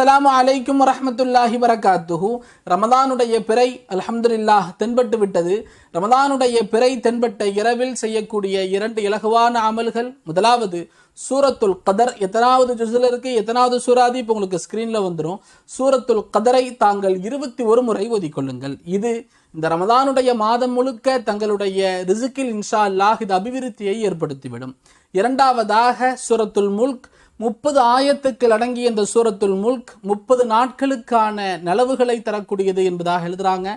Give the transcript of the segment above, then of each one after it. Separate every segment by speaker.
Speaker 1: அஸ்லாம் அலைக்கும் வரமத்துல்லாஹி வரகாத்துஹு. ரமதானுடைய பிறை அல்ஹம்துலில்லாஹ் தென்பட்டு விட்டது. ரமதானுடைய பிறை தென்பட்ட இரவில் செய்யக்கூடிய இரண்டு இலகுவான அமல்கள். முதலாவது சூரத்துல் கதர். எத்தனாவது ஜுசில் இருக்குது எத்தனாவது சூறாதி இப்போ உங்களுக்கு ஸ்க்ரீனில் வந்துடும் சூரத்துல் கதரை தாங்கள் இருபத்தி ஒரு முறை ஓதிக்கொள்ளுங்கள். இது இந்த ரமதானுடைய மாதம் முழுக்க தங்களுடைய ரிசுக்கில் இன்ஷா அல்லாஹ் இது அபிவிருத்தியை ஏற்படுத்திவிடும். இரண்டாவதாக சூரத்துல் முல்க். முப்பது ஆயத்துக்கள் அடங்கிய இந்த சூரத்துல் முல்க் முப்பது நாட்களுக்கான நலவுகளை தரக்கூடியது என்பதாக எழுதுகிறாங்க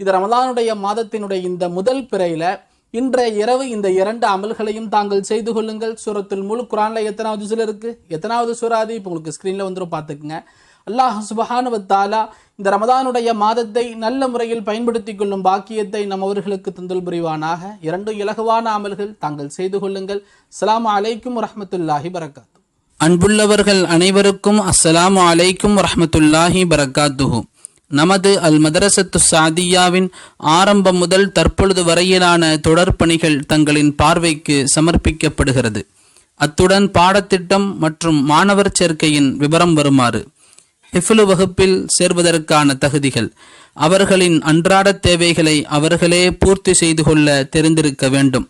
Speaker 1: இது ரமதானுடைய மாதத்தினுடைய இந்த முதல் பிறையில் இன்றைய இரவு இந்த இரண்டு அமல்களையும் தாங்கள் செய்து கொள்ளுங்கள். சூரத்துல் முல்க் குரானில் எத்தனாவது சில இருக்கு? எத்தனாவது சூறாதி இப்போ உங்களுக்கு ஸ்க்ரீனில் வந்துடும் பார்த்துக்குங்க. அல்லாஹ் சுபஹானுவத்தாலா இந்த ரமதானுடைய மாதத்தை நல்ல முறையில் பயன்படுத்தி கொள்ளும் பாக்கியத்தை நம் அவர்களுக்கு தந்தல் புரிவானாக. இரண்டும் இலகுவான அமல்கள் தாங்கள் செய்து கொள்ளுங்கள். அலாம் அலைக்கும் வரமத்துல்லாஹி வரகாத்து
Speaker 2: அன்புள்ளவர்கள் அனைவருக்கும் அஸ்ஸலாமு அலைக்கும் வரமத்துல்லாஹி பரகாத்துஹு நமது அல் மதரசத்து சாதியாவின் ஆரம்பம் முதல் தற்பொழுது வரையிலான தொடர் பணிகள் தங்களின் பார்வைக்கு சமர்ப்பிக்கப்படுகிறது. அத்துடன் பாடத்திட்டம் மற்றும் மாணவர் சேர்க்கையின் விவரம் வருமாறு ஹிஃபுலு வகுப்பில் சேர்வதற்கான தகுதிகள் அவர்களின் அன்றாட தேவைகளை அவர்களே பூர்த்தி செய்து கொள்ள தெரிந்திருக்க வேண்டும்.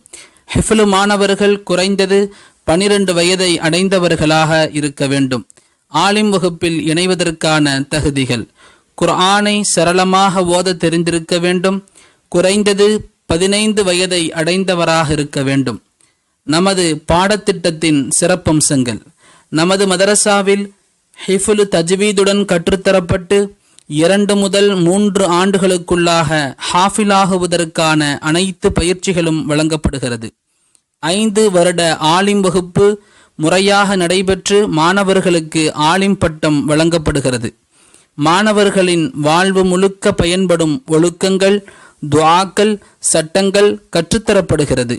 Speaker 2: ஹிஃபுலு மாணவர்கள் குறைந்தது பனிரெண்டு வயதை அடைந்தவர்களாக இருக்க வேண்டும். ஆலிம் வகுப்பில் இணைவதற்கான தகுதிகள். குர்ஆனை சரளமாக ஓத தெரிந்திருக்க வேண்டும். குறைந்தது பதினைந்து வயதை அடைந்தவராக இருக்க வேண்டும். நமது பாடத்திட்டத்தின் சிறப்பம்சங்கள். நமது மதரசாவில் ஹிஃபுல் தஜ்வீதுடன் கற்றுத்தரப்பட்டு இரண்டு முதல் மூன்று ஆண்டுகளுக்குள்ளாக ஹாஃபிலாகுவதற்கான அனைத்து பயிற்சிகளும் வழங்கப்படுகிறது. ஐந்து வருட ஆலிம் வகுப்பு முறையாக நடைபெற்று மாணவர்களுக்கு ஆலிம் பட்டம் வழங்கப்படுகிறது. மாணவர்களின் வாழ்வு முழுக்க பயன்படும் ஒழுக்கங்கள் துவாக்கள் சட்டங்கள் கற்றுத்தரப்படுகிறது.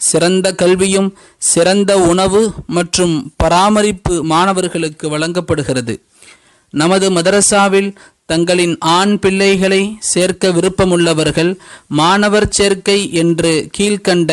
Speaker 2: சிறந்த கல்வியும் சிறந்த உணவு மற்றும் பராமரிப்பு மாணவர்களுக்கு வழங்கப்படுகிறது. நமது மதரசாவில் தங்களின் ஆண் பிள்ளைகளை சேர்க்க விருப்பமுள்ளவர்கள் மாணவர் சேர்க்கை என்று கீழ்கண்ட